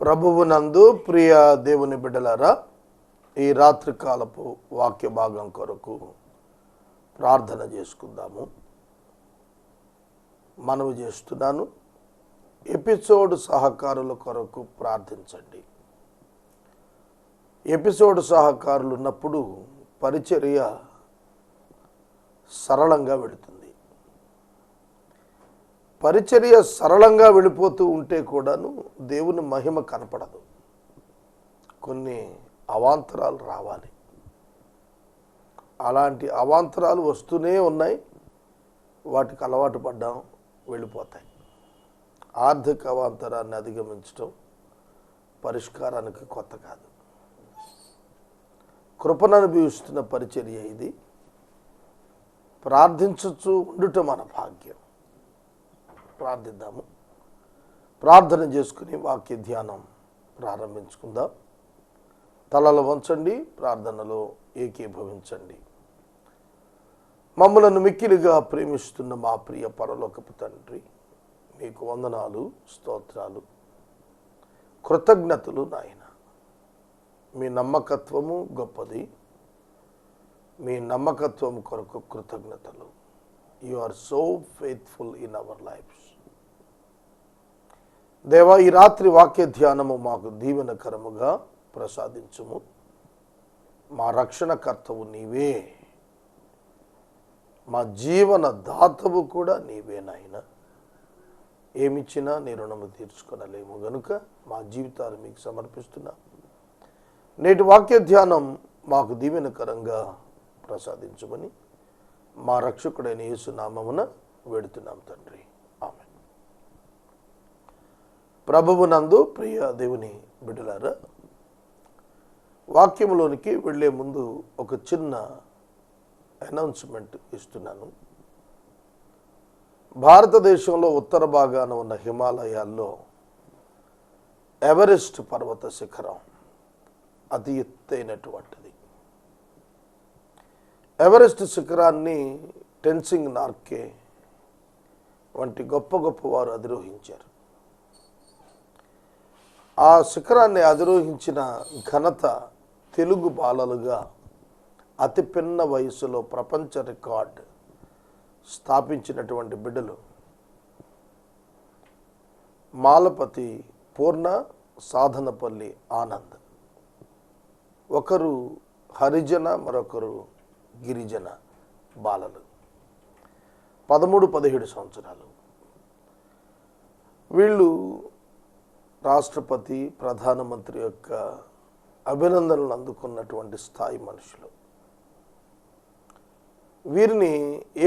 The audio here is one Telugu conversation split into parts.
ప్రభువునందు ప్రియ దేవుని బిడ్డలారా ఈ రాత్రికాలపు వాక్య భాగం కొరకు ప్రార్థన చేసుకుందాము. మనవి చేస్తున్నాను. ఎపిసోడ్ సహకారుల కొరకు ప్రార్థించండి. ఎపిసోడ్ సహకారులు ఉన్నప్పుడు పరిచర్య సరళంగా వెళుతుంది. పరిచర్య సరళంగా వెళ్ళిపోతూ ఉంటే కూడాను దేవుని మహిమ కనపడదు. కొన్ని అవాంతరాలు రావాలి. అలాంటి అవాంతరాలు వస్తూనే ఉన్నాయి. వాటికి అలవాటు పడ్డాం వెళ్ళిపోతాయి. ఆర్థిక అవాంతరాన్ని అధిగమించడం పరిష్కారానికి కొత్త కాదు. కృపను అనుభవిస్తున్న పరిచర్య ఇది. ప్రార్థించచ్చు ఉండుట మన భాగ్యం. ప్రార్థిద్దాము. ప్రార్థన చేసుకుని వాక్య ధ్యానం ప్రారంభించుకుందాం. తలలు వంచండి ప్రార్థనలో ఏకీభవించండి. మమ్మలను మిక్కిలిగా ప్రేమిస్తున్న మా ప్రియ పరలోకపు తండ్రి మీకు వందనాలు స్తోత్రాలు. కృతజ్ఞతలు నాయన. మీ నమ్మకత్వము గొప్పది. మీ నమ్మకత్వం కొరకు కృతజ్ఞతలు. You are so faithful in our lifes దేవా ఈ రాత్రి వాక్య ధ్యానము మాకు దీవెనకరముగా ప్రసాదించుము. మా రక్షణకర్తవు నీవే. మా జీవన దాతవు కూడా నీవే నాయన. ఏమిచ్చినా నీ రుణము తీర్చుకొనలేము. గనుక మా జీవితాలు మీకు సమర్పిస్తున్నా. నేటి వాక్య ధ్యానం మాకు దీవెనకరంగా ప్రసాదించమని మా రక్షకుడైన యేసునామమున వేడుతున్నాం తండ్రి ఆమె ప్రభువునందు ప్రియ దేవుని బిడ్డలారా వాక్యంలోనికి వెళ్ళే ముందు ఒక చిన్న అనౌన్స్మెంట్ ఇస్తున్నాను. భారతదేశంలో ఉత్తర భాగాన ఉన్న హిమాలయాల్లో ఎవరెస్ట్ పర్వత శిఖరం అతి ఎత్తైనటువంటిది. ఎవరెస్ట్ శిఖరాన్ని టెన్సింగ్ నార్కే వంటి గొప్ప గొప్ప వారు అధిరోహించారు. ఆ శిఖరాన్ని అధిరోహించిన ఘనత తెలుగు బాలలుగా అతి పిన్న వయసులో ప్రపంచ రికార్డ్ స్థాపించినటువంటి బిడ్డలు మాలపతి పూర్ణ సాధనపల్లి ఆనంద్. ఒకరు హరిజన మరొకరు గిరిజన బాలలు. పదమూడు పదిహేడు సంవత్సరాలు. వీళ్ళు రాష్ట్రపతి ప్రధానమంత్రి యొక్క అభినందనలు అందుకున్నటువంటి స్థాయి మనుషులు. వీరిని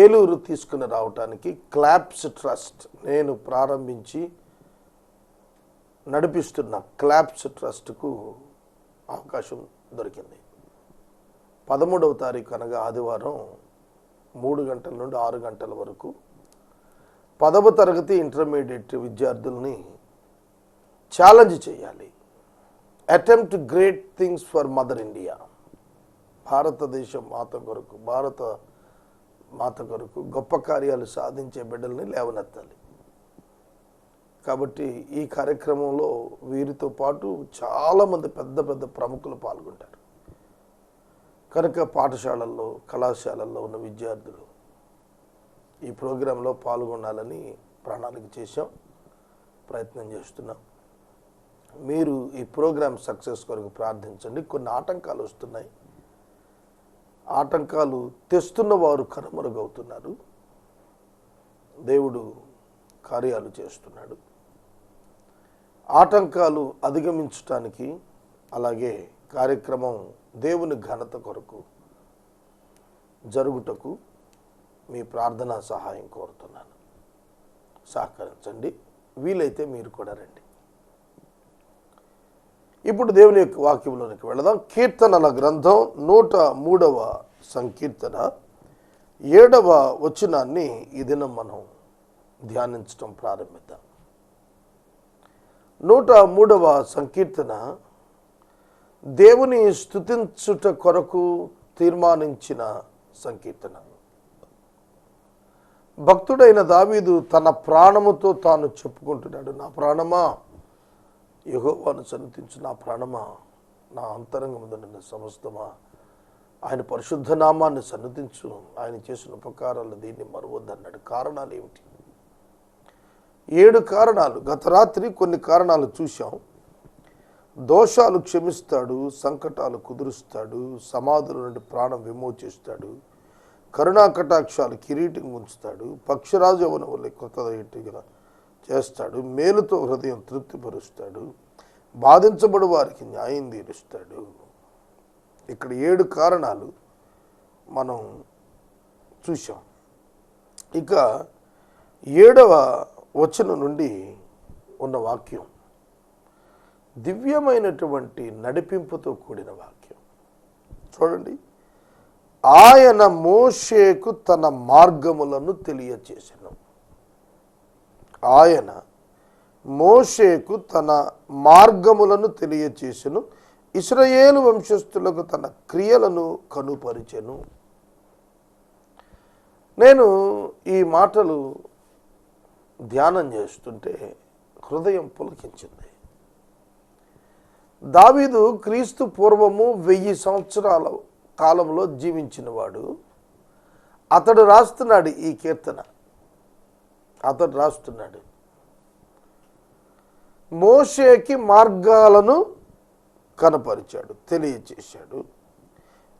ఏలూరు తీసుకుని రావటానికి క్లాప్స్ ట్రస్ట్ నేను ప్రారంభించి నడిపిస్తున్న క్లాప్స్ ట్రస్ట్కు అవకాశం దొరికింది. పదమూడవ తారీఖు అనగా ఆదివారం మూడు గంటల నుండి ఆరు గంటల వరకు పదవ తరగతి ఇంటర్మీడియట్ విద్యార్థుల్ని ఛాలెంజ్ చేయాలి. Attempt great things for mother India భారతదేశం మాత కొరకు భారత మాత కొరకు గొప్ప కార్యాలు సాధించే బిడ్డల్ని లేవనెత్తాలి. కాబట్టి ఈ కార్యక్రమంలో వీరితో పాటు చాలామంది పెద్ద పెద్ద ప్రముఖులు పాల్గొంటారు. కనుక పాఠశాలల్లో కళాశాలల్లో ఉన్న విద్యార్థులు ఈ ప్రోగ్రాంలో పాల్గొనాలని ప్రణాళిక చేశాం ప్రయత్నం చేస్తున్నాం. మీరు ఈ ప్రోగ్రామ్ సక్సెస్ కొరకు ప్రార్థించండి. కొన్ని ఆటంకాలు వస్తున్నాయి. ఆటంకాలు తెస్తున్న వారు కనుమరుగవుతున్నారు. దేవుడు కార్యాలు చేస్తున్నాడు. ఆటంకాలు అధిగమించటానికి అలాగే కార్యక్రమం దేవుని ఘనత కొరకు జరుగుటకు మీ ప్రార్థనా సహాయం కోరుతున్నాను. సహకరించండి. వీలైతే మీరు కూడా రండి. ఇప్పుడు దేవుని యొక్క వాక్యంలోనికి వెళదాం. కీర్తనల గ్రంథం నూట మూడవ సంకీర్తన. ఏడవ వచనాన్ని ఈ దినం మనం ధ్యానించడం ప్రారంభిద్దాం. నూట మూడవ సంకీర్తన. దేవుని స్తుతించుట కొరకు తీర్మానించిన సంకీర్తన. భక్తుడైన దావీదు తన ప్రాణముతో తాను చెప్పుకుంటున్నాడు నా ప్రాణమా? యహోవాను సన్నతించు నా ప్రాణమా? నా అంతరంగముందున్న సమస్తమా? ఆయన పరిశుద్ధ నామాన్ని సన్నతించు ఆయన చేసిన ఉపకారాలు దీన్ని మరువద్దన్నాడు. కారణాలు ఏమిటి? ఏడు కారణాలు. గత రాత్రి కొన్ని కారణాలు చూశాం. దోషాలు క్షమిస్తాడు సంకటాలు కుదురుస్తాడు సమాధుల నుండి ప్రాణం విమోచిస్తాడు కరుణా కటాక్షాలు కిరీటం ఉంచుతాడు పక్షిరాజు అవన వల్ల కొత్త చేస్తాడు మేలుతో హృదయం తృప్తిపరుస్తాడు బాధించబడు వారికి న్యాయం తీరుస్తాడు. ఇక్కడ ఏడు కారణాలు మనం చూసాం ఇక ఏడవ వచనం నుండి ఉన్న వాక్యం దివ్యమైనటువంటి నడిపింపుతో కూడిన వాక్యం. చూడండి ఆయన మోషేకు తన మార్గములను తెలియచేసెను. ఆయన మోషేకు తన మార్గములను తెలియచేసెను ఇస్రయేలు వంశస్థులకు తన క్రియలను కనుపరిచెను. నేను ఈ మాటలు ధ్యానం చేస్తుంటే హృదయం పులకించింది. దావీదు క్రీస్తు పూర్వము వెయ్యి సంవత్సరాల కాలంలో జీవించినవాడు. అతడు రాస్తున్నాడు ఈ కీర్తన. అతడు రాస్తున్నాడు. మోషేకి మార్గాలను కనపరిచాడు తెలియచేశాడు.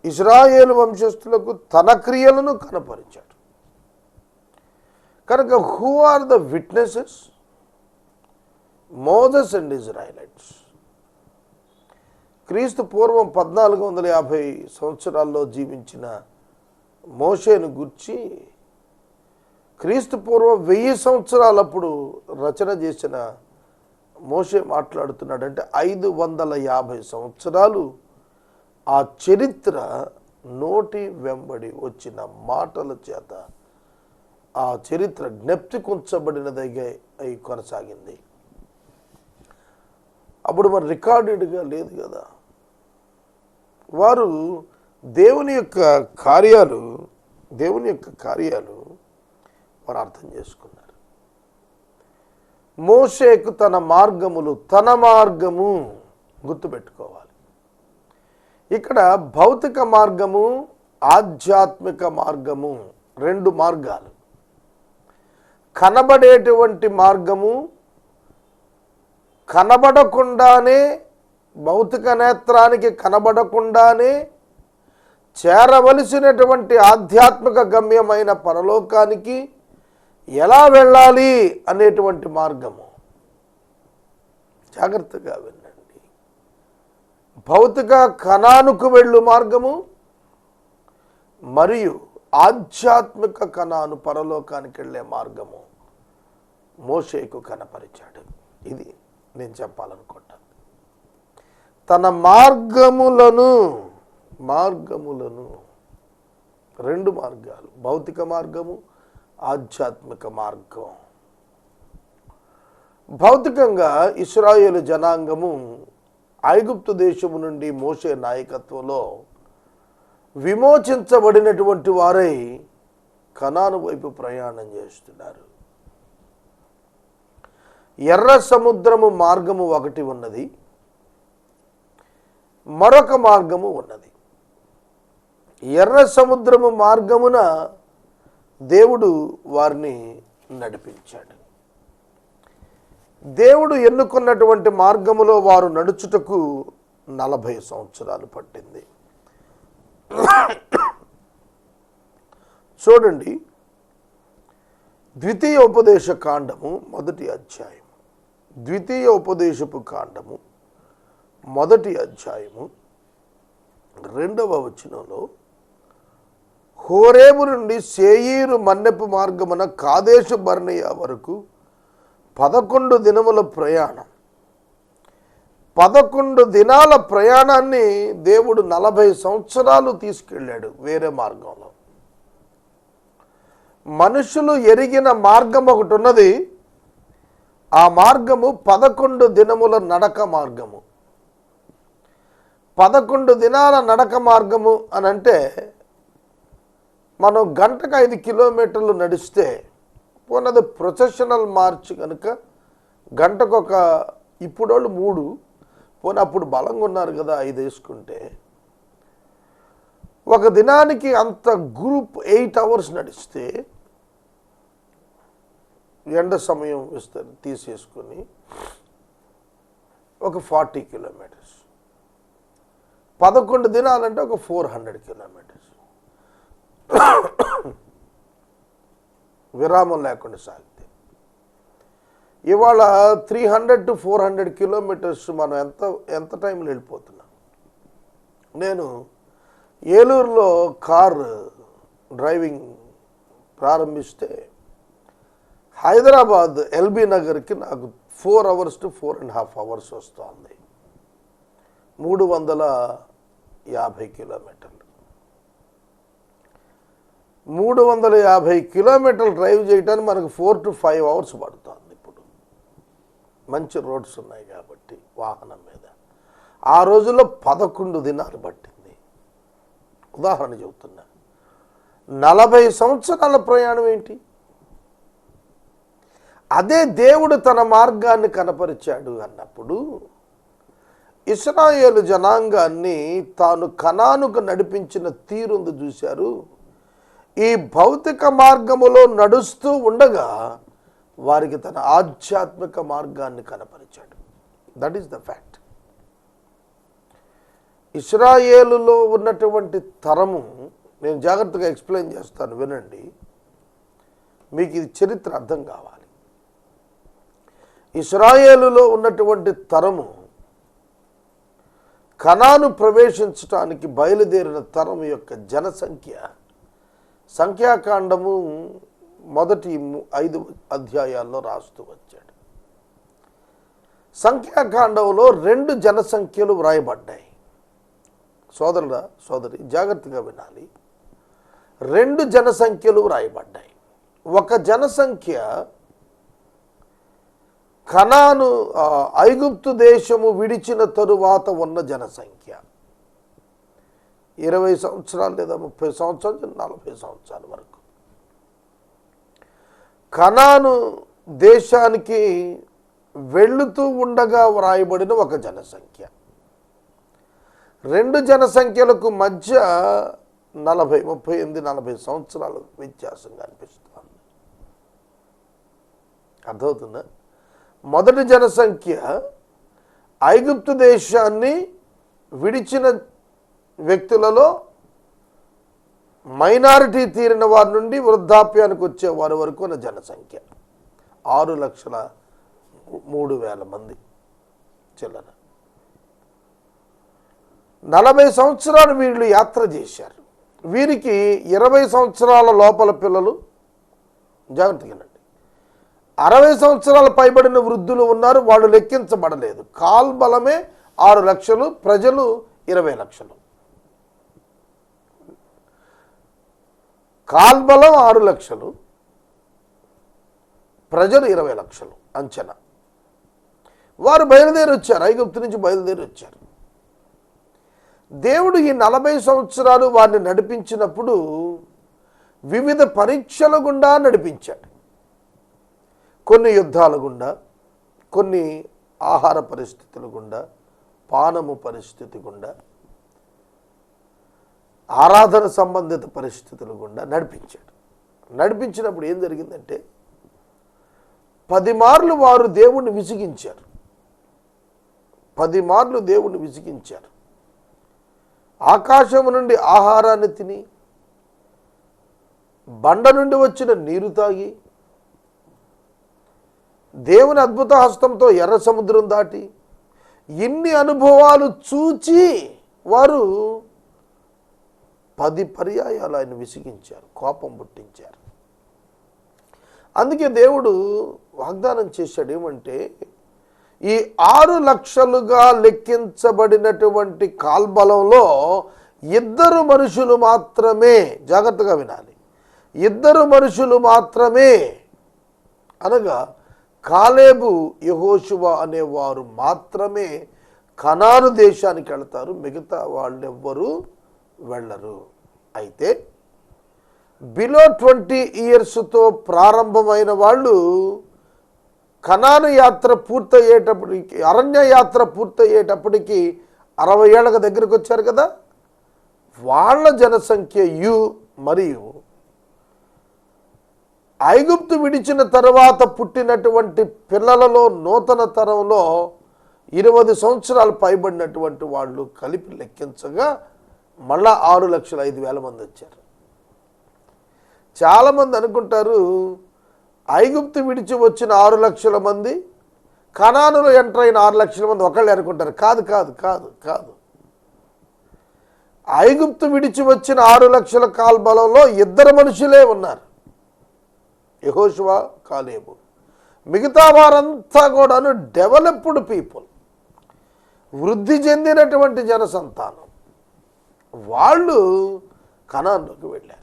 ఇజ్రాయేల్ వంశస్థులకు తన క్రియలను కనపరిచాడు. కనుక who are the witnesses Moses and Israelites క్రీస్తు పూర్వం పద్నాలుగు వందల యాభై సంవత్సరాల్లో జీవించిన మోషేను గుర్చి క్రీస్తు పూర్వం వెయ్యి సంవత్సరాలప్పుడు రచన చేసిన మోషే మాట్లాడుతున్నాడంటే ఐదు వందల యాభై సంవత్సరాలు ఆ చరిత్ర నోటి వెంబడి వచ్చిన మాటల చేత ఆ చరిత్ర జ్ఞప్తికుంచబడినదిగా అయి కొనసాగింది. అప్పుడు మరి రికార్డెడ్గా లేదు కదా. వారు దేవుని యొక్క కార్యాలు దేవుని యొక్క కార్యాలు ప్రార్థన చేసుకున్నారు. మోషేకు తన మార్గములు తన మార్గము గుర్తుపెట్టుకోవాలి. ఇక్కడ భౌతిక మార్గము ఆధ్యాత్మిక మార్గము రెండు మార్గాలు. కనబడేటువంటి మార్గము కనబడకుండానే భౌతిక నేత్రానికి కనబడకుండానే చేరవలసినటువంటి ఆధ్యాత్మిక గమ్యమైన పరలోకానికి ఎలా వెళ్ళాలి అనేటువంటి మార్గము? జాగ్రత్తగా వినండి భౌతిక కణానుకు వెళ్ళు మార్గము మరియు ఆధ్యాత్మిక కణాను పరలోకానికి వెళ్ళే మార్గము మోషేకు కనపరిచాడు. ఇది నేను చెప్పాలనుకుంటాను. తన మార్గములను మార్గములను రెండు మార్గాలు. భౌతిక మార్గము ఆధ్యాత్మిక మార్గం. భౌతికంగా ఇస్రాయేలు జనాంగము ఐగుప్తు దేశము నుండి మోసే నాయకత్వంలో విమోచించబడినటువంటి వారై కణాను వైపు ప్రయాణం చేస్తున్నారు. ఎర్ర సముద్రము మార్గము ఒకటి ఉన్నది. మరొక మార్గము ఉన్నది. ఎర్ర సముద్రము మార్గమున దేవుడు వారిని నడిపించాడు. దేవుడు ఎన్నుకున్నటువంటి మార్గములో వారు నడుచుటకు నలభై సంవత్సరాలు పట్టింది. చూడండి ద్వితీయ ఉపదేశ కాండము మొదటి అధ్యాయం ద్వితీయ ఉపదేశపు కాండము మొదటి అధ్యాయము రెండవ వచనంలో హోరేము నుండి సేయీరు మన్నెపు మార్గమున కాదేశ బర్నియా వరకు పదకొండు దినముల ప్రయాణం. పదకొండు దినాల ప్రయాణాన్ని దేవుడు నలభై సంవత్సరాలు తీసుకెళ్ళాడు వేరే మార్గంలో. మనుషులు ఎరిగిన మార్గం ఒకటి ఉన్నది. ఆ మార్గము పదకొండు దినముల నడక మార్గము. పదకొండు దినాల నడక మార్గము అని అంటే మనం గంటకు ఐదు కిలోమీటర్లు నడిస్తే పోనది ప్రొఫెషనల్ మార్చ్ కనుక గంటకు ఒక ఇప్పుడోళ్ళు మూడు పోనీ అప్పుడు బలంగా ఉన్నారు కదా ఐదు వేసుకుంటే. ఒక దినానికి అంత గ్రూప్ ఎయిట్ అవర్స్ నడిస్తే ఎండ సమయం ఇస్తారు తీసేసుకొని ఒక ఫార్టీ కిలోమీటర్స్. పదకొండు దినాలంటే ఒక ఫోర్ హండ్రెడ్ కిలోమీటర్స్. విరామం లేకుండా సాగితే. ఇవాళ three hundred to four hundred kilometres మనం ఎంత ఎంత టైంలో వెళ్ళిపోతున్నాం? నేను ఏలూరులో కార్ డ్రైవింగ్ ప్రారంభిస్తే హైదరాబాద్ ఎల్బీ నగర్కి నాకు four hours to four and half hours వస్తుంది. మూడు వందల యాభై కిలోమీటర్లు. మూడు వందల యాభై కిలోమీటర్లు డ్రైవ్ చేయడానికి మనకు ఫోర్ టు ఫైవ్ అవర్స్ పడుతుంది ఇప్పుడు. మంచి రోడ్స్ ఉన్నాయి కాబట్టి వాహనం మీద. ఆ రోజుల్లో పదకొండు దినాలు పట్టింది. ఉదాహరణ చెబుతున్నా. నలభై సంవత్సరాల ప్రయాణం ఏంటి? అదే దేవుడు తన మార్గాన్ని కనపరిచాడు అన్నప్పుడు ఇస్రాయేలు జనాంగాన్ని తాను కణానుకు నడిపించిన తీరుంది చూశారు. ఈ భౌతిక మార్గములో నడుస్తూ ఉండగా వారికి తన ఆధ్యాత్మిక మార్గాన్ని కనపరిచాడు. దట్ ఈస్ ద ఫ్యాక్ట్ ఇస్రాయేలులో ఉన్నటువంటి తరము నేను జాగ్రత్తగా ఎక్స్ప్లెయిన్ చేస్తాను వినండి. మీకు ఇది చరిత్ర అర్థం కావాలి. ఇస్రాయేలులో ఉన్నటువంటి తరము కణాను ప్రవేశించటానికి బయలుదేరిన తరం యొక్క జనసంఖ్య సంఖ్యాకాండము మొదటి ఐదు అధ్యాయాల్లో రాస్తూ వచ్చాడు. సంఖ్యాకాండంలో రెండు జనసంఖ్యలు వ్రాయబడ్డాయి. సోదరుల సోదరి జాగ్రత్తగా వినాలి. రెండు జనసంఖ్యలు వ్రాయబడ్డాయి. ఒక జనసంఖ్య కనాను ఐగుప్తు దేశము విడిచిన తరువాత ఉన్న జనసంఖ్య. ఇరవై సంవత్సరాలు లేదా ముప్పై సంవత్సరాలు నలభై సంవత్సరాల వరకు. కనాను దేశానికి వెళుతూ ఉండగా వ్రాయబడిన ఒక జనసంఖ్య. రెండు జనసంఖ్యలకు మధ్య నలభై ముప్పై ఎనిమిది నలభై సంవత్సరాలు వ్యత్యాసంగా అనిపిస్తుంది. అర్థమవుతుందా? మొదటి జనసంఖ్య ఐగుప్తు దేశాన్ని విడిచిన వ్యక్తులలో మైనారిటీ తీరిన వారి నుండి వృద్ధాప్యానికి వచ్చే వారి వరకు ఉన్న జనసంఖ్య. ఆరు లక్షల మూడు వేల మంది చిల్లర. నలభై సంవత్సరాలు వీళ్ళు యాత్ర చేశారు. వీరికి ఇరవై సంవత్సరాల లోపల పిల్లలు జాగ్రత్తగానండి అరవై సంవత్సరాల పైబడిన వృద్ధులు ఉన్నారు వాళ్ళు లెక్కించబడలేదు. కాల్ బలమే ఆరు లక్షలు ప్రజలు ఇరవై లక్షలు. కాల్బలం ఆరు లక్షలు ప్రజలు ఇరవై లక్షలు అంచనా. వారు బయలుదేరి వచ్చారు ఐగుప్తు నుంచి బయలుదేరి వచ్చారు దేవుడు ఈ నలభై సంవత్సరాలు వారిని నడిపించినప్పుడు వివిధ పరీక్షల గుండా నడిపించాడు. కొన్ని యుద్ధాల గుండా కొన్ని ఆహార పరిస్థితుల గుండా పానము పరిస్థితి గుండా ఆరాధన సంబంధిత పరిస్థితులు గుండా నడిపించాడు. నడిపించినప్పుడు ఏం జరిగిందంటే పది మార్లు వారు దేవుణ్ణి విసిగించారు. పది మార్లు దేవుణ్ణి విసిగించారు. ఆకాశము నుండి ఆహారాన్ని తిని బండ నుండి వచ్చిన నీరు తాగి దేవుని అద్భుత హస్తంతో ఎర్ర సముద్రం దాటి ఇన్ని అనుభవాలు చూచి వారు పది పర్యాయాలు ఆయన విసిగించారు కోపం పుట్టించారు. అందుకే దేవుడు వాగ్దానం చేశాడు ఏమంటే ఈ ఆరు లక్షలుగా లెక్కించబడినటువంటి కాల్బలంలో ఇద్దరు మనుషులు మాత్రమే జాగ్రత్తగా వినాలి. ఇద్దరు మనుషులు మాత్రమే అనగా కాలేబు యహోశువ అనేవారు మాత్రమే కనాను దేశానికి వెళతారు మిగతా వాళ్ళెవ్వరూ వెళ్ళరు. అయితే బిలో ట్వంటీ ఇయర్స్తో ప్రారంభమైన వాళ్ళు కణాను యాత్ర పూర్తయ్యేటప్పటికి అరణ్య యాత్ర పూర్తయ్యేటప్పటికి అరవై ఏళ్ళకి దగ్గరికి వచ్చారు కదా? వాళ్ళ జనసంఖ్య యు మరియు ఐగుప్తు విడిచిన తర్వాత పుట్టినటువంటి పిల్లలలో నూతన తరంలో ఇరవై సంవత్సరాలు పైబడినటువంటి వాళ్ళు కలిపి లెక్కించగా మళ్ళా ఆరు లక్షల ఐదు వేల మంది వచ్చారు. చాలామంది అనుకుంటారు ఐగుప్తు విడిచి వచ్చిన ఆరు లక్షల మంది కణానులో ఎంటర్ అయిన ఆరు లక్షల మంది ఒకళ్ళు అనుకుంటారు. కాదు కాదు కాదు కాదు. ఐగుప్తు విడిచి వచ్చిన ఆరు లక్షల కాల్బలంలో ఇద్దరు మనుషులే ఉన్నారు. యహోశివా కాలేబు. మిగతా వారంతా కూడాను డెవలప్డ్ పీపుల్. వృద్ధి చెందినటువంటి జనసంతానం వాళ్ళు కణాల్లోకి వెళ్ళారు.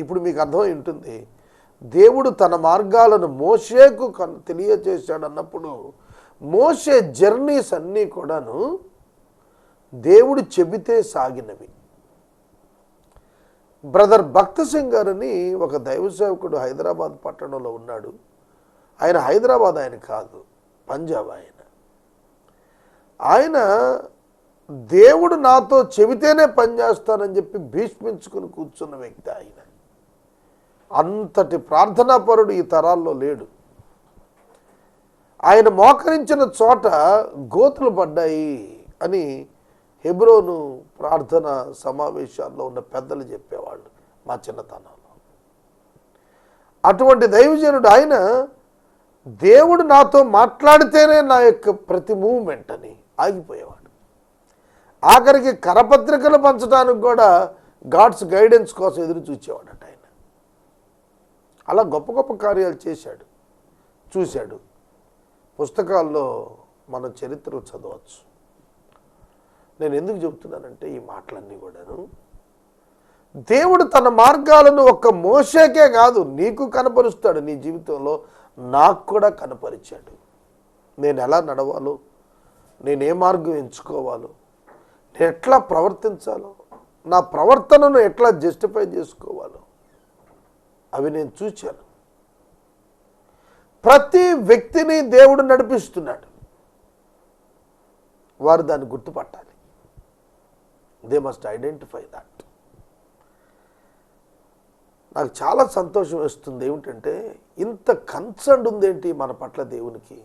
ఇప్పుడు మీకు అర్థమై ఉంటుంది దేవుడు తన మార్గాలను మోషేకు కన్ తెలియజేశాడు అన్నప్పుడు మోషే జర్నీస్ అన్నీ కూడాను దేవుడు చెబితే సాగినవి. బ్రదర్ భక్త సింగ్ గారని ఒక దైవ సేవకుడు హైదరాబాద్ పట్టణంలో ఉన్నాడు. ఆయన హైదరాబాద్ ఆయన కాదు పంజాబ్ ఆయన. ఆయన దేవుడు నాతో చెబితేనే పనిచేస్తానని చెప్పి భీష్మించుకుని కూర్చున్న వ్యక్తి ఆయన. అంతటి ప్రార్థనాపరుడు ఈ తరాల్లో లేడు. ఆయన మోకరించిన చోట గోతులు పడ్డాయి అని హెబ్రోను ప్రార్థన సమావేశాల్లో ఉన్న పెద్దలు చెప్పేవాళ్ళు మా చిన్నతనంలో. అటువంటి దైవజనుడు ఆయన దేవుడు నాతో మాట్లాడితేనే నా యొక్క ప్రతి మూమెంట్ అని ఆగిపోయేవాడు. ఆఖరికి కరపత్రికలు పంచడానికి కూడా గాడ్స్ గైడెన్స్ కోసం ఎదురు చూచేవాడట ఆయన. అలా గొప్ప గొప్ప కార్యాలు చేశాడు. చూశాడు. పుస్తకాల్లో మన చరిత్రలు చదవచ్చు. నేను ఎందుకు చెబుతున్నానంటే ఈ మాటలన్నీ కూడాను. దేవుడు తన మార్గాలను ఒక్క మోసేకే కాదు నీకు కనపరుస్తాడు. నీ జీవితంలో నాకు కూడా కనపరిచాడు. నేను ఎలా నడవాలో నేనే మార్గం ఎంచుకోవాలో నేను ఎట్లా ప్రవర్తించాలో నా ప్రవర్తనను ఎట్లా జస్టిఫై చేసుకోవాలో అవి నేను చూశాను ప్రతి వ్యక్తిని దేవుడు నడిపిస్తున్నాడు. వారు దాన్ని గుర్తుపట్టాలి. దే మస్ట్ ఐడెంటిఫై దాట్ నాకు చాలా సంతోషం వేస్తుంది ఏమిటంటే ఇంత కన్సర్న్ ఉందేంటి మన పట్ల దేవునికి?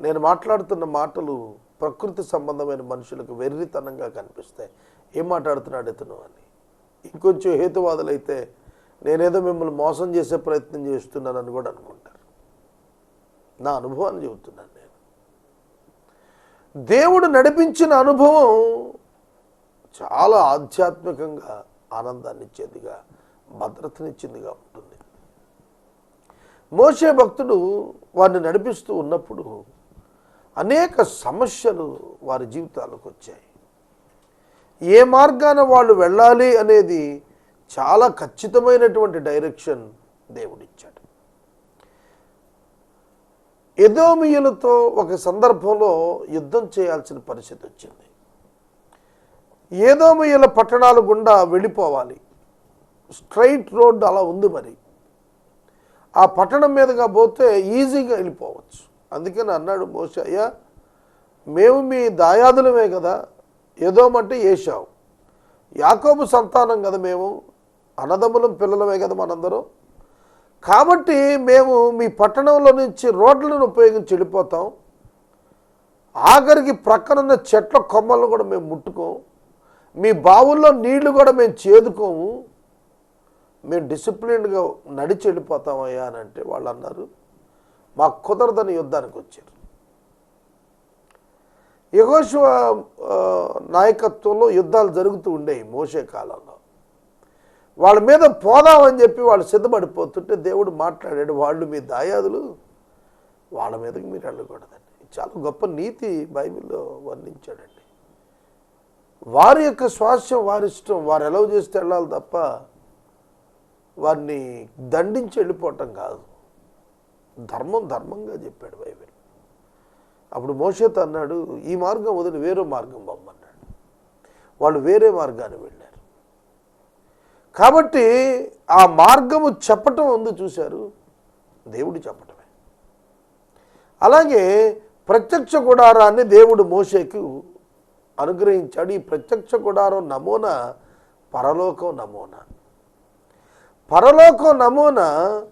నేను మాట్లాడుతున్న మాటలు ప్రకృతి సంబంధమైన మనుషులకు వెర్రితనంగా కనిపిస్తాయి ఏం మాట్లాడుతున్నాడు ఇతను అని. ఇంకొంచెం హేతువాదులైతే నేనేదో మిమ్మల్ని మోసం చేసే ప్రయత్నం చేస్తున్నానని కూడా అనుకుంటారు. నా అనుభవాన్ని చెబుతున్నాను నేను. దేవుడు నడిపించిన అనుభవం చాలా ఆధ్యాత్మికంగా ఆనందాన్ని ఇచ్చేదిగా భద్రతనిచ్చిందిగా ఉంటుంది. మోసే భక్తుడు వారిని నడిపిస్తూ ఉన్నప్పుడు అనేక సమస్యలు వారి జీవితాలకు వచ్చాయి. ఏ మార్గాన వాళ్ళు వెళ్ళాలి అనేది చాలా ఖచ్చితమైనటువంటి డైరెక్షన్ దేవుడిచ్చాడు. ఎదోమియులతో ఒక సందర్భంలో యుద్ధం చేయాల్సిన పరిస్థితి వచ్చింది. ఏదోమియుల పట్టణాల గుండా వెళ్ళిపోవాలి. స్ట్రైట్ రోడ్ అలా ఉంది మరి. ఆ పట్టణం మీదుగా పోతే ఈజీగా వెళ్ళిపోవచ్చు. అందుకని అన్నాడు మోస అయ్యా మేము మీ దాయాదులమే కదా ఏదోమంటే ఏషావు యాకోబు సంతానం కదా మేము అన్నదమ్ములం పిల్లలమే కదా మనందరం. కాబట్టి మేము మీ పట్టణంలో నుంచి రోడ్లను ఉపయోగించి వెళ్ళిపోతాం. ఆఖరికి ప్రక్కనున్న చెట్ల కొమ్మలను కూడా మేము ముట్టుకోం. మీ బావుల్లో నీళ్ళు కూడా మేము చేదుకోము. మేము డిసిప్లిన్డ్గా నడిచి వెళ్ళిపోతామయ్యా అని అంటే వాళ్ళు అన్నారు. మాకు కుదరదని యుద్ధానికి వచ్చారు. యహోశివ నాయకత్వంలో యుద్ధాలు జరుగుతూ ఉండేవి మోసే కాలంలో. వాళ్ళ మీద పోదామని చెప్పి వాళ్ళు సిద్ధపడిపోతుంటే దేవుడు మాట్లాడాడు వాళ్ళు మీ దాయాదులు వాళ్ళ మీదకి మీరు వెళ్ళకూడదండి. చాలా గొప్ప నీతి బైబిల్లో వర్ణించాడండి. వారి యొక్క స్వాస్థ్యం వారి ఇష్టం వారు ఎలా చేస్తే వెళ్ళాలి తప్ప వారిని దండించి వెళ్ళిపోవటం కాదు. ధర్మం ధర్మంగా చెప్పాడు బైబిల్. అప్పుడు మోషత్ అన్నాడు ఈ మార్గం వదిలి వేరే మార్గం పొమ్మన్నాడు వాళ్ళు వేరే మార్గాన్ని వెళ్ళారు. కాబట్టి ఆ మార్గము చెప్పటం ఉంది చూశారు దేవుడు చెప్పటమే. అలాగే ప్రత్యక్ష గుడారాన్ని దేవుడు మోసేకు అనుగ్రహించాడు. ఈ ప్రత్యక్ష గుడారం నమూనా పరలోకం నమూనా. పరలోకం నమూనా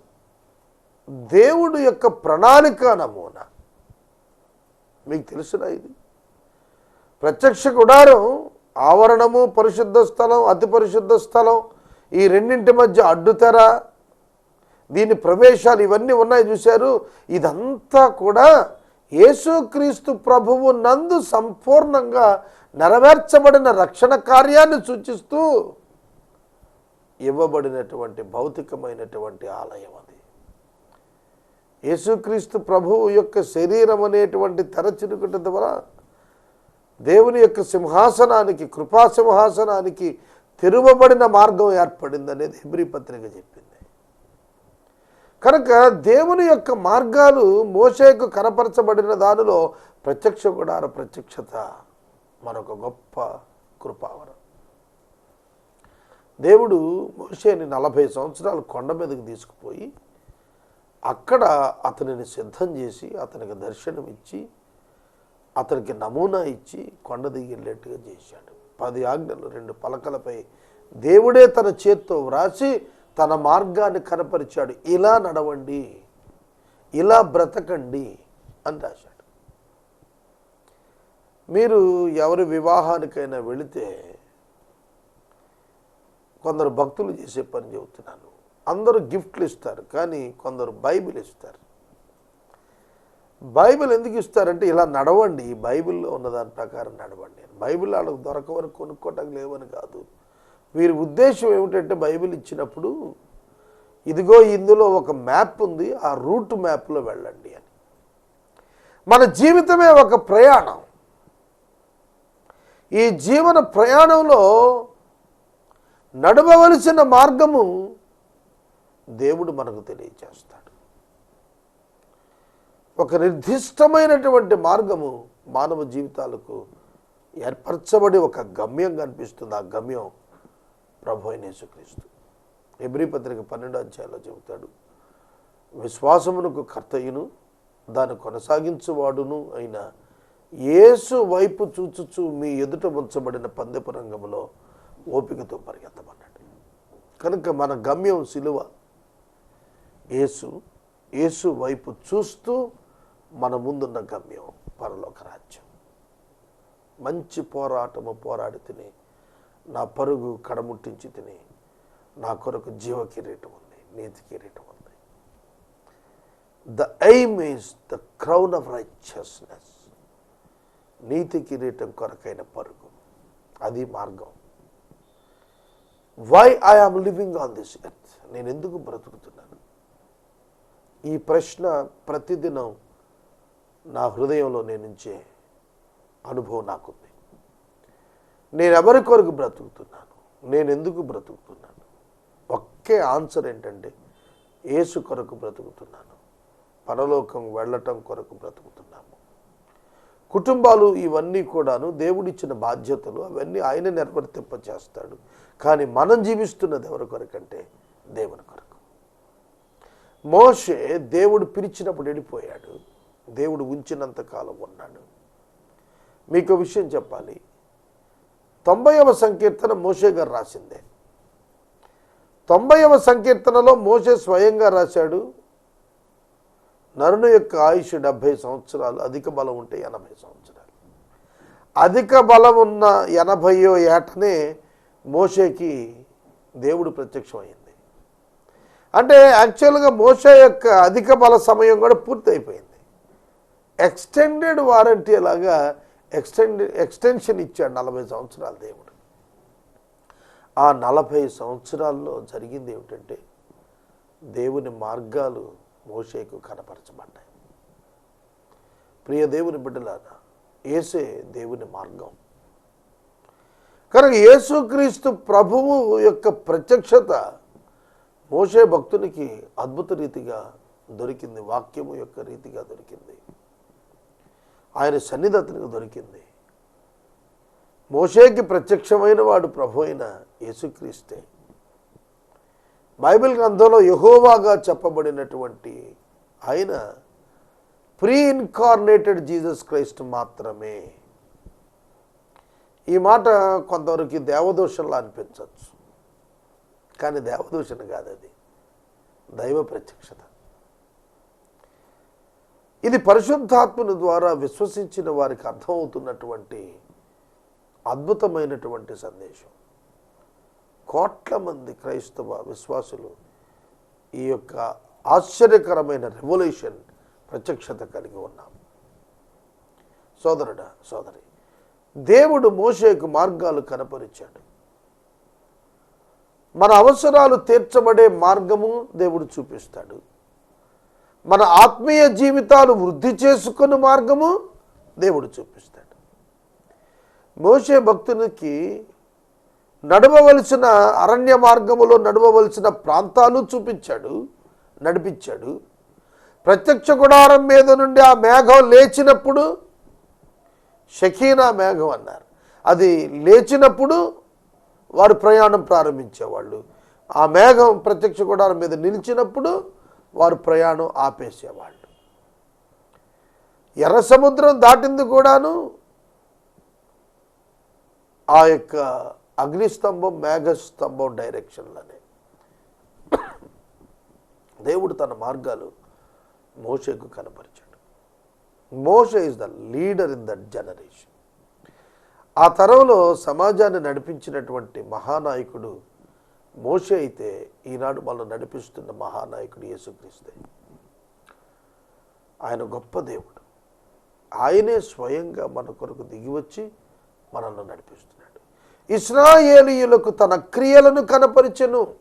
దేవుడు యొక్క ప్రణాళిక నమూనా. మీకు తెలుసునా ఇది? ప్రత్యక్ష గుడారం ఆవరణము పరిశుద్ధ స్థలం అతి పరిశుద్ధ స్థలం ఈ రెండింటి మధ్య అడ్డుతెర దీని ప్రవేశాలు ఇవన్నీ ఉన్నాయి చూశారు. ఇదంతా కూడా యేసుక్రీస్తు ప్రభువు నందు సంపూర్ణంగా నెరవేర్చబడిన రక్షణ కార్యాన్ని సూచిస్తూ ఇవ్వబడినటువంటి భౌతికమైనటువంటి ఆలయం యేసుక్రీస్తు ప్రభువు యొక్క శరీరం అనేటువంటి తెరచిరుకట ద్వారా దేవుని యొక్క సింహాసనానికి కృపా సింహాసనానికి తెరువబడిన మార్గం ఏర్పడింది అనేది హిబ్రి పత్రిక చెప్పింది. కనుక దేవుని యొక్క మార్గాలు మోసేకు కనపరచబడిన దానిలో ప్రత్యక్ష గుడార ప్రత్యక్షత మరొక గొప్ప కృపావరం. దేవుడు మోషేని నలభై సంవత్సరాలు కొండ మీదకి తీసుకుపోయి అక్కడ అతనిని సిద్ధం చేసి అతనికి దర్శనం ఇచ్చి అతనికి నమూనా ఇచ్చి కొండ దిగిలేట్టుగా చేశాడు. పది ఆజ్ఞలు రెండు పలకలపై దేవుడే తన చేత్తో వ్రాసి తన మార్గాన్ని కనపరిచాడు. ఇలా నడవండి ఇలా బ్రతకండి అని రాశాడు. మీరు ఎవరి వివాహానికైనా వెళితే కొందరు భక్తులు చేసే పని చెబుతున్నాను. అందరూ గిఫ్ట్లు ఇస్తారు కానీ కొందరు బైబిల్ ఇస్తారు. బైబిల్ ఎందుకు ఇస్తారంటే ఇలా నడవండి ఈ బైబిల్లో ఉన్న దాని ప్రకారం నడవండి. బైబిల్ వాళ్ళకు దొరకవని కొనుక్కోవటం లేవని కాదు. వీరి ఉద్దేశం ఏమిటంటే బైబిల్ ఇచ్చినప్పుడు ఇదిగో ఇందులో ఒక మ్యాప్ ఉంది ఆ రూట్ మ్యాప్లో వెళ్ళండి అని. మన జీవితమే ఒక ప్రయాణం. ఈ జీవన ప్రయాణంలో నడవవలసిన మార్గము దేవుడు మనకు తెలియచేస్తాడు. ఒక నిర్దిష్టమైనటువంటి మార్గము మానవ జీవితాలకు ఏర్పరచబడి ఒక గమ్యం కనిపిస్తుంది. ఆ గమ్యం ప్రభు అయిన యేసుక్రీస్తు. ఎబ్రి పత్రిక పన్నెండు అధ్యాయంలో చెబుతాడు విశ్వాసమునకు కర్తయును దాన్ని కొనసాగించువాడును అయిన యేసు వైపు చూచుచు మీ ఎదుట ఉంచబడిన పందెపు రంగంలో ఓపికతో పరిగెత్తమన్నాడు కనుక మన గమ్యం సిలువ యేసు యేసు వైపు చూస్తూ మన ముందున్న గమ్యం పరలోక రాజ్యం. మంచి పోరాటము పోరాడి తిని నా పరుగు కడముట్టించి తిని నా కొరకు జీవ కిరీటం ఉంది నీతి కిరీటం ఉంది. The aim is the crown of righteousness నీతి కిరీటం కొరకైన పరుగు. అది మార్గం. Why I am living on this earth నేను ఎందుకు బ్రతుకుతున్నాను? ఈ ప్రశ్న ప్రతిదినం నా హృదయంలో నేనుంచే అనుభవం నాకుంది. నేను ఎవరి కొరకు బ్రతుకుతున్నాను? నేను ఎందుకు బ్రతుకుతున్నాను? ఒకే ఆన్సర్ ఏంటంటే ఏసు కొరకు బ్రతుకుతున్నాను. పరలోకం వెళ్ళటం కొరకు బ్రతుకుతున్నాము. కుటుంబాలు ఇవన్నీ కూడాను దేవుడిచ్చిన బాధ్యతలు అవన్నీ ఆయన నిర్వర్తింప చేస్తాడు కానీ మనం జీవిస్తున్నది ఎవరి కొరకంటే దేవుని కొరకు. మోషే దేవుడు పిలిచినప్పుడు వెళ్ళిపోయాడు. దేవుడు ఉంచినంత కాలం ఉన్నాడు. మీకు విషయం చెప్పాలి. తొంభైవ సంకీర్తన మోషే గారు రాసిందే. తొంభైవ సంకీర్తనలో మోషే స్వయంగా రాశాడు. నరుని యొక్క ఆయుష్ డెబ్భై సంవత్సరాలు అధిక బలం ఉంటే ఎనభై సంవత్సరాలు. అధిక బలం ఉన్న ఎనభైయో ఏటనే మోషేకి దేవుడు ప్రత్యక్షమైంది అంటే యాక్చువల్గా మోష యొక్క అధిక బల సమయం కూడా పూర్తయిపోయింది. ఎక్స్టెండెడ్ వారంటీ లాగా ఎక్స్టెండ్ ఎక్స్టెన్షన్ ఇచ్చాడు నలభై సంవత్సరాలు దేవుడు. ఆ నలభై సంవత్సరాల్లో జరిగింది ఏమిటంటే దేవుని మార్గాలు మోషేకు కనపరచబడ్డాయి. ప్రియ దేవుని బిడ్డలారా ఏసే దేవుని మార్గం. కనుక యేసుక్రీస్తు ప్రభువు యొక్క ప్రత్యక్షత మోషే భక్తునికి అద్భుత రీతిగా దొరికింది వాక్యము యొక్క రీతిగా దొరికింది. ఆయన సన్నిధి అతనికి దొరికింది. మోషేకి ప్రత్యక్షమైన వాడు ప్రభు అయిన యేసుక్రీస్తే. బైబిల్ గ్రంథంలో యహోవాగా చెప్పబడినటువంటి ఆయన ప్రీ ఇన్కార్నేటెడ్ జీసస్ క్రైస్ట్ మాత్రమే. ఈ మాట కొంతవరకు దేవదోషంలా అనిపించవచ్చు. కానీ దేవదూషణ కాదు అది దైవ ప్రత్యక్షత. ఇది పరిశుద్ధాత్మని ద్వారా విశ్వసించిన వారికి అర్థమవుతున్నటువంటి అద్భుతమైనటువంటి సందేశం. కోట్ల మంది క్రైస్తవ విశ్వాసులు ఈ యొక్క ఆశ్చర్యకరమైన రెవల్యూషన్ ప్రత్యక్షత కలిగి ఉన్నాం. సోదరుడా సోదరి దేవుడు మోషేకు మార్గాలు కనపరిచాడు. మన అవసరాలు తీర్చబడే మార్గము దేవుడు చూపిస్తాడు. మన ఆత్మీయ జీవితాలు వృద్ధి చేసుకున్న మార్గము దేవుడు చూపిస్తాడు. మోషే భక్తునికి నడవవలసిన అరణ్య మార్గములో నడవవలసిన ప్రాంతాలు చూపించాడు నడిపించాడు. ప్రత్యక్ష గుడారం మీద నుండి ఆ మేఘం లేచినప్పుడు షకీనా మేఘం అన్నారు. అది లేచినప్పుడు వారు ప్రయాణం ప్రారంభించేవాళ్ళు. ఆ మేఘం ప్రత్యక్ష గుడారం మీద నిలిచినప్పుడు వారు ప్రయాణం ఆపేసేవాళ్ళు. ఎర్ర సముద్రం దాటింది కూడాను ఆ యొక్క అగ్నిస్తంభం మేఘస్తంభం డైరెక్షన్లోనే. దేవుడు తన మార్గాలు మోషకు కనపరిచాడు. మోష is the leader in that generation ఆ తరంలో సమాజాన్ని నడిపించినటువంటి మహానాయకుడు మోషే అయితే ఈనాడు మనం నడిపిస్తున్న మహానాయకుడు యేసుక్రీస్తే. ఆయన గొప్ప దేవుడు. ఆయనే స్వయంగా మన కొరకు దిగివచ్చి మనల్ని నడిపిస్తున్నాడు. ఇస్రాయేలీయులకు తన క్రియలను కనపరిచెను.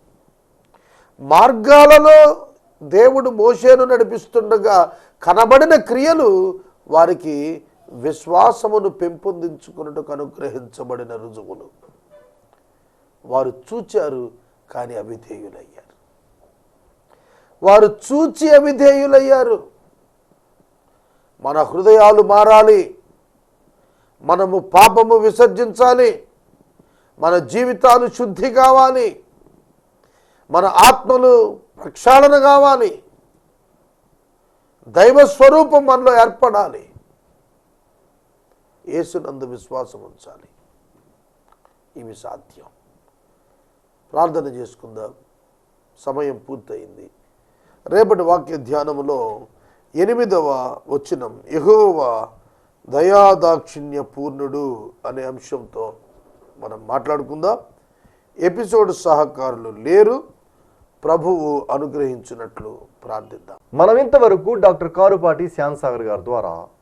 మార్గాలలో దేవుడు మోషేను నడిపిస్తుండగా కనబడిన క్రియలు వారికి విశ్వాసమును పెంపొందించుకున్నట్టుకు అనుగ్రహించబడిన రుజువులు. వారు చూచారు కానీ అవిధేయులయ్యారు. వారు చూచి అవిధేయులయ్యారు. మన హృదయాలు మారాలి. మనము పాపము విసర్జించాలి. మన జీవితాలు శుద్ధి కావాలి. మన ఆత్మలు ప్రక్షాళన కావాలి. దైవ స్వరూపం మనలో ఏర్పడాలి. యేసునందు విశ్వాసం ఉంచాలి. ఇవి సాధ్యం. ప్రార్థన చేసుకుందాం. సమయం పూర్తయింది. రేపటి వాక్య ధ్యానములో ఎనిమిదవ వచనం యెహోవా దయాదాక్షిణ్య పూర్ణుడు అనే అంశంతో మనం మాట్లాడుకుందాం. ఎపిసోడ్ సహకారులు లేరు. ప్రభువు అనుగ్రహించినట్లు ప్రార్థిద్దాం. మనం ఇంతవరకు డాక్టర్ కారుపాటి శ్యాన్సాగర్ గారి ద్వారా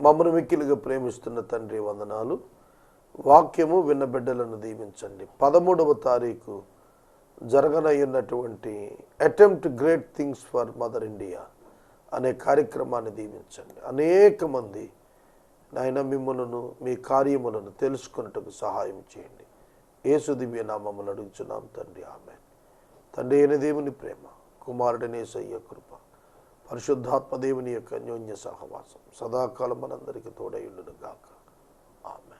మమ్మను మిక్కిలిగా ప్రేమిస్తున్న తండ్రి వందనాలు. వాక్యము విన్న బిడ్డలను దీవించండి. పదమూడవ తారీఖు జరగనయ్యున్నటువంటి attempt great things for mother India అనే కార్యక్రమాన్ని దీవించండి. అనేక మంది నాయన మిమ్మలను మీ కార్యములను తెలుసుకున్నట్టుకు సహాయం చేయండి. ఏసు దివ్య నామములు అడుగుచున్నాం తండ్రి. ఆమె తండ్రి అయిన దేవుని ప్రేమ కుమారుడనే సయ్య కృప. పరిశుద్ధాత్మదేవుని యొక్క అన్యోన్య సహవాసం సదాకాలం మనందరికీ తోడయుండును గాక ఆమె